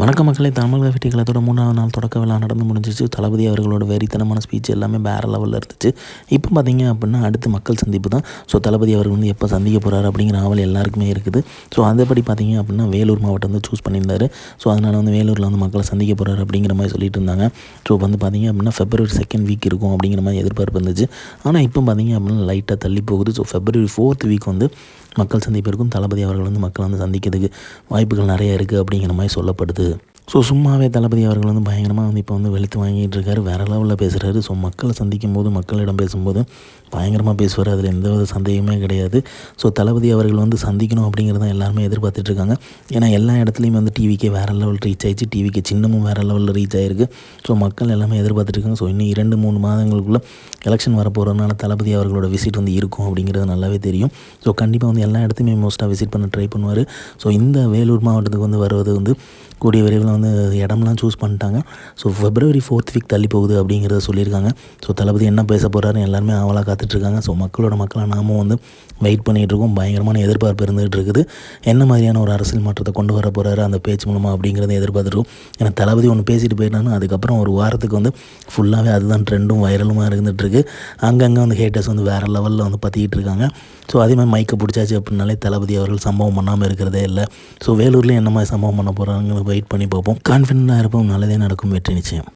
வணக்க மக்களை தமிழக வெற்றிகளத்தோட மூணாவது நாள் தொடக்க விழா நடந்து முடிஞ்சிச்சு. தளபதி அவர்களோட வெறித்தனமான ஸ்பீச் எல்லாமே வேறு லெவலில் இருந்துச்சு. இப்போ பார்த்தீங்க அப்படின்னா அடுத்து மக்கள் சந்திப்பு தான். ஸோ தளபதி அவர்கள் வந்து எப்போ சந்திக்க போகிறாரு அப்படிங்கிற ஆவல் எல்லாருக்குமே இருக்குது. ஸோ அதைப்படி பார்த்தீங்க அப்படின்னா வேலூர் மாவட்டம் வந்து சூஸ் பண்ணியிருந்தாரு. ஸோ அதனால் வந்து வேலூரில் வந்து மக்களை சந்திக்க போகிறாரு அப்படிங்கிற மாதிரி சொல்லிட்டு இருந்தாங்க. ஸோ வந்து பார்த்தீங்க அப்படின்னா ஃபெப்ரவரி செகண்ட் வீக் இருக்கும் அப்படிங்கிற மாதிரி எதிர்பார்ப்பு இருந்துச்சு. ஆனால் இப்போ பார்த்தீங்க அப்படின்னா லைட்டாக தள்ளி போகுது. ஸோ ஃபெப்ரவரி ஃபோர்த் வீக் வந்து மக்கள் சந்திப்பு இருக்கும் தளபதி அவர்கள் வந்து மக்களை வந்து சந்திக்கிறதுக்கு வாய்ப்புகள் நிறைய இருக்குது அப்படிங்கிற மாதிரி சொல்லப்படுது. ஸோ சும்மாவே தளபதி அவர்கள் வந்து பயங்கரமாக வந்து இப்போ வந்து வெளுத்து வாங்கிட்டு இருக்காரு. வேறு லெவலில் பேசுகிறாரு ஸோ மக்களை சந்திக்கும் போது மக்களிடம் பேசும்போது பயங்கரமாக பேசுவார். அதில் எந்த வித சந்தேகமே கிடையாது. ஸோ தளபதி அவர்கள் வந்து சந்திக்கணும் அப்படிங்கிறத எல்லாருமே எதிர்பார்த்துட்டு இருக்காங்க. ஏன்னா எல்லா இடத்துலையும் வந்து டிவிக்கே வேறு லெவல் ரீச் ஆயிடுச்சு. டிவிக்கு சின்னமும் வேறு லெவலில் ரீச் ஆயிருக்கு. ஸோ மக்கள் எல்லாமே எதிர்பார்த்துட்டு இருக்காங்க. ஸோ இன்னும் இரண்டு மூணு மாதங்களுக்குள்ளே எலெக்ஷன் வரப்போகிறதுனால தளபதி அவர்களோட விசிட் வந்து இருக்கும் அப்படிங்கிறது நல்லாவே தெரியும். ஸோ கண்டிப்பாக வந்து எல்லா இடத்துலையுமே மோஸ்ட்டாக விசிட் பண்ண ட்ரை பண்ணுவார். ஸோ இந்த வேலூர் மாவட்டத்துக்கு வந்து வருவது வந்து கூடிய விரைவில் வந்து இடம்லாம் சூஸ் பண்ணிட்டாங்க. ஸோ ஃபெப்ரவரி ஃபோர்த் வீக் தள்ளி போகுது அப்படிங்கிறத சொல்லியிருக்காங்க. ஸோ தளபதி என்ன பேச போகிறாரு எல்லாருமே ஆவலாக காத்துட்ருக்காங்க. ஸோ மக்களோட மக்களாக நாமும் வந்து வெயிட் பண்ணிகிட்டு இருக்கோம் பயங்கரமான எதிர்பார்ப்பு இருந்துகிட்டு இருக்குது என்ன மாதிரியான ஒரு அரசியல் மாற்றத்தை கொண்டு வர போகிறாரு அந்த பேச்சு மூலமாக அப்படிங்கிறத எதிர்பார்த்துருக்கோம் ஏன்னா தளபதி ஒன்று பேசிட்டு போயிட்டாங்கன்னா அதுக்கப்புறம் ஒரு வாரத்துக்கு வந்து ஃபுல்லாகவே அதுதான் ட்ரெண்டும் வைரலுமாக இருந்துகிட்ருக்கு. அங்கங்கே வந்து ஹேட்டர்ஸ் வந்து வேறு லெவலில் வந்து பற்றிக்கிட்டு இருக்காங்க ஸோ அதே மாதிரி மைக்கை பிடிச்சாச்சு அப்படின்னாலே தளபதி அவர்கள் சம்பவம் பண்ணாமல் இருக்கிறதே இல்லை. ஸோ வேலூர்லேயும் என்ன மாதிரி சம்பவம் பண்ண போகிறாங்க வெயிட் பண்ணி பார்ப்போம். கான்ஃபிடண்ட்டாக இருப்போம். நல்லதே நடக்கும். வெற்றி நிச்சயம்.